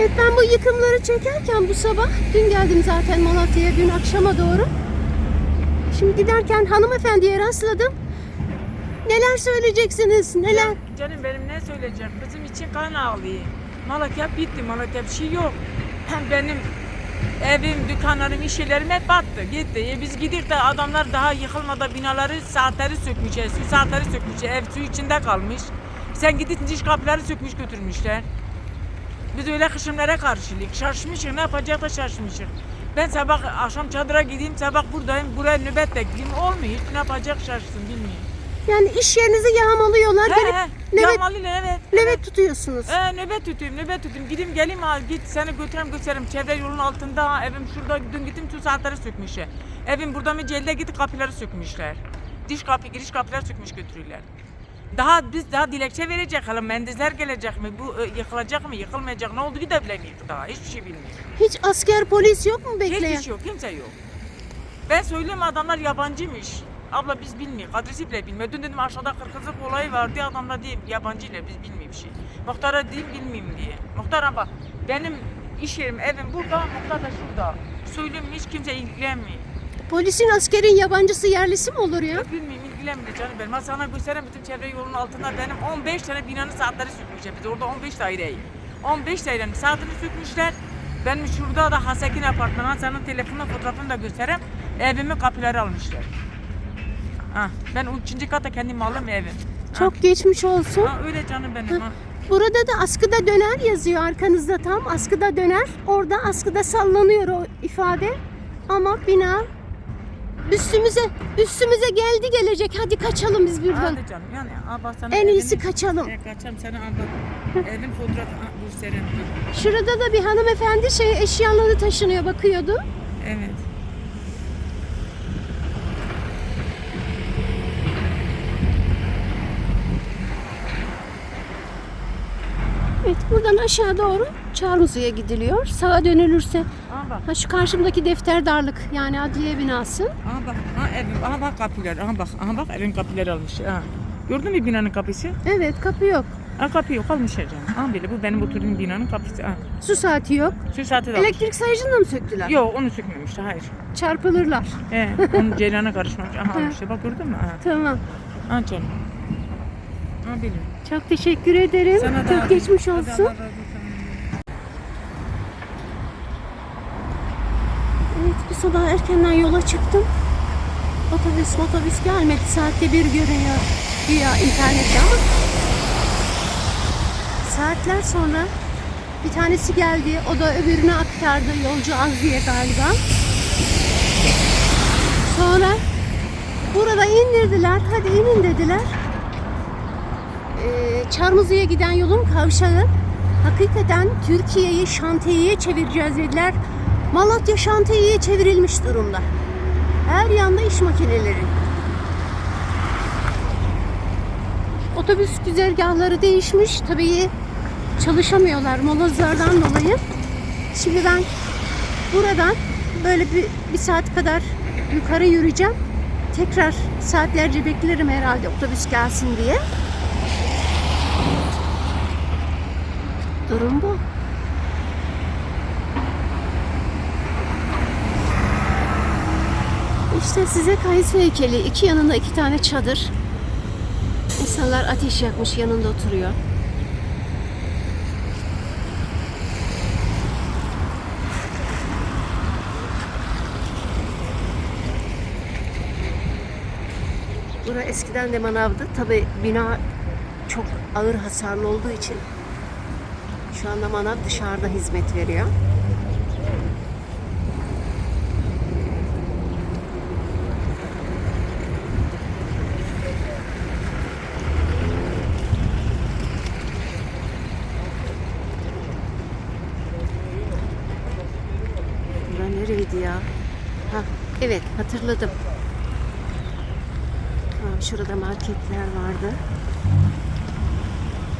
Evet ben bu yıkımları çekerken bu sabah, dün geldim zaten Malatya'ya dün akşama doğru. Şimdi giderken hanımefendiye rastladım. Neler söyleyeceksiniz? Neler? Canım benim ne söyleyeceğim? Kızım için kan ağlıyor. Malatya bitti. Malatya bir şey yok. Hem benim evim, dükkanlarım, iş yerlerim hep battı. Gitti. E biz gidik de adamlar daha yıkılmadan binaları, saatleri sökmüşler. Su saatleri sökmüşler. Ev su içinde kalmış. Sen gidip diş kapıları sökmüş götürmüşler. Biz öyle kışımlara karşılık. Şaşmışık. Ne yapacak da şaşmışık. Ben sabah akşam çadıra gideyim, sabah buradayım. Buraya nöbet bekleyeyim. Olmuyor. Ne yapacak şaşsın bilmiyorum. Yani iş yerinizi yağmalıyorlar. He Gelip he. nöbet, Yağmalıyla evet. nöbet tutuyorsunuz. Ee, nöbet tutayım, nöbet tutayım. Gideyim geleyim al git seni götüreyim götüreyim. Çevre yolun altında ha, evim şurada dün gittim su saatleri sökmüşler. Evim burada mı celde gidip kapıları sökmüşler. Diş kapı, giriş kapıları sökmüş götürüyorlar. Daha biz daha dilekçe verecek hala mendizler gelecek mi? Bu e, yıkılacak mı, yıkılmayacak ne olduğunu da bilemiyoruz daha. Hiçbir şey bilmiyoruz. Hiç asker polis yok mu bekleyen? Hiçbir şey yok, kimse yok. Ben söylüyorum adamlar yabancıymış. Abla biz bilmiyoruz, adresi bile bilmiyor. Dün dedim aşağıda kırkızlık olayı vardı, adamlar değil yabancıyla biz bilmiyor bir şey. Muhtara değil bilmiyorum diye. Muhtara bak benim iş yerim, evim burada, muhtar da şurada. Söylüyorum hiç kimse ilgilenmiyor. Polisin askerin yabancısı yerlisi mi olur ya? Bilmiyorum ilgilenmiyor canım benim. Ben sana göstereyim bütün çevre yolunun altında benim 15 tane binanın saatleri sökmüşler. Biz orada 15 daireyi. 15 dairenin saatini sökmüşler. Benim şurada da Hasekin apartmanı, senin telefonla fotoğrafını da göstereyim. Evimin kapıları almışlar. Ha, ben üçüncü kata kendi malım evim. Ha. Çok geçmiş olsun. Ha, öyle canım benim ha. Burada da askıda döner yazıyor arkanızda tam. Askıda döner. Orada askıda sallanıyor o ifade. Ama bina üstümüze üstümüze geldi gelecek. Hadi kaçalım biz buradan. Hadi canım yani sana En iyisi evini- kaçalım. E, kaçalım sana bak. Evin fotoğrafı ha, bu senin. dur. Şurada da bir hanımefendi şey eşyaları taşınıyor bakıyordu. Evet. Evet buradan aşağı doğru Çarmıhı'ya gidiliyor. Sağa dönülürse Aha bak. ha şu karşımdaki defterdarlık yani adliye binası. Aha bak, aha evim, aha bak kapılar, aha bak, aha bak evin kapıları almış. Ha. Gördün mü binanın kapısı? Evet kapı yok. Ha kapı yok, almış ya canım. Aha böyle, bu benim oturduğum binanın kapısı. Ha. Su saati yok. Şu saati de almış. Elektrik sayıcını da mı söktüler? Yok, onu sökmemişti, hayır. Çarpılırlar. He, onun ceyrana karışmamış. Aha almış bak gördün mü? Aha, Tamam. aha canım. Ha böyle. Çok teşekkür ederim. Sana da Çok abi. geçmiş olsun. Allah razı olsun. Evet bu sabah erkenden yola çıktım. Otobüs otobüs gelmedi. Saatte bir görünüyor güya internette ama saatler sonra bir tanesi geldi. O da öbürüne aktardı. Yolcu az diye galiba. Sonra burada indirdiler. Hadi inin dediler. Ee, Çarmıhı'ya giden yolun kavşağı hakikaten Türkiye'yi şantiyeye çevireceğiz dediler. Malatya şantiyeye çevrilmiş durumda. Her yanda iş makineleri. Otobüs güzergahları değişmiş. Tabii çalışamıyorlar molozlardan dolayı. Şimdi ben buradan böyle bir, bir saat kadar yukarı yürüyeceğim. Tekrar saatlerce beklerim herhalde otobüs gelsin diye. Durum bu. İşte size kayısı heykeli. İki yanında iki tane çadır. İnsanlar ateş yakmış yanında oturuyor. Bura eskiden de manavdı. Tabi bina çok ağır hasarlı olduğu için şu anda manav dışarıda hizmet veriyor. Bura nereydi ya? Ha, evet hatırladım. Ha, şurada marketler vardı.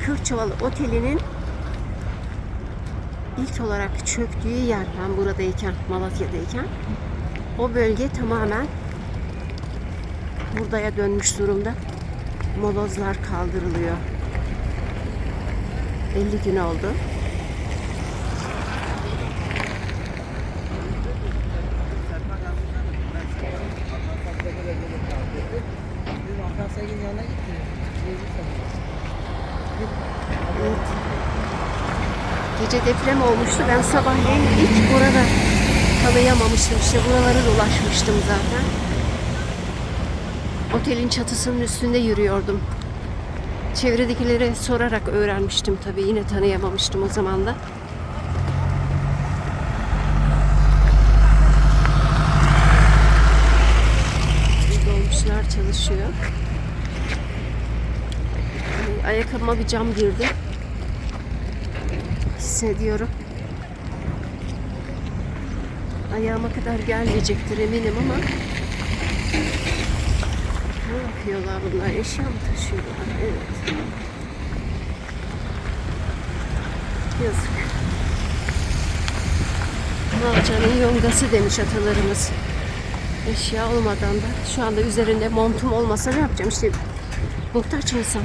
Kırçovalı Oteli'nin ilk olarak çöktüğü yer ben buradayken, Malatya'dayken o bölge tamamen buradaya dönmüş durumda. Molozlar kaldırılıyor. 50 gün oldu. Evet. Gece deprem olmuştu. Ben sabahleyin ilk burada tanıyamamıştım. İşte buraları dolaşmıştım zaten. Otelin çatısının üstünde yürüyordum. Çevredekilere sorarak öğrenmiştim tabii. Yine tanıyamamıştım o zaman da. Dolmuşlar çalışıyor. Ay, Ayakkabıma bir cam girdi. Hissediyorum. Ayağıma kadar gelmeyecektir eminim ama ne yapıyorlar bunlar? Eşya mı taşıyorlar? Evet. Yazık. Malcanın yongası demiş atalarımız. Eşya olmadan da şu anda üzerinde montum olmasa ne yapacağım? İşte muhtaç insan.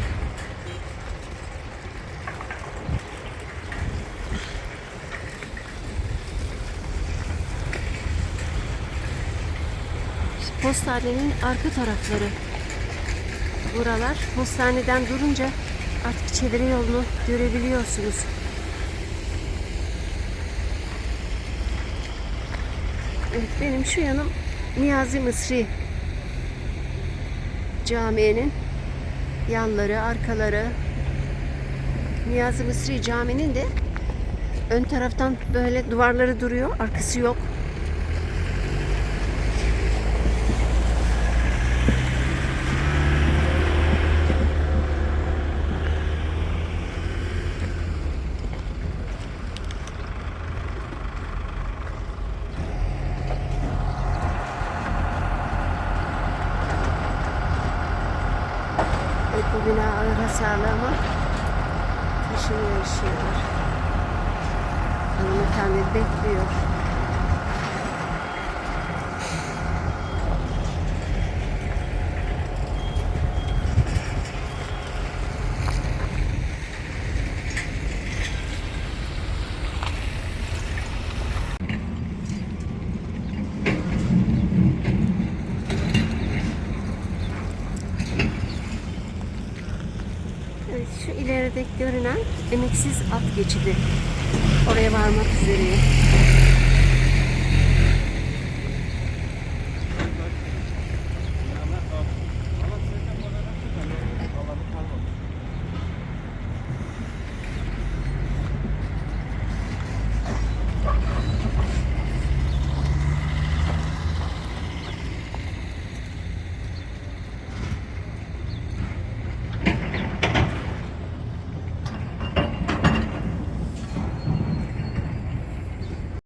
Postanenin arka tarafları. Buralar postaneden durunca artık çevre yolunu görebiliyorsunuz. Evet benim şu yanım Niyazi Mısri Camii'nin yanları, arkaları. Niyazi Mısri Camii'nin de ön taraftan böyle duvarları duruyor, arkası yok. Evet bu bina ağır hasarlı ama taşını yaşıyorlar. Hanımefendi bekliyor. Evet, ileride görünen emeksiz at geçidi. Oraya varmak üzereyim.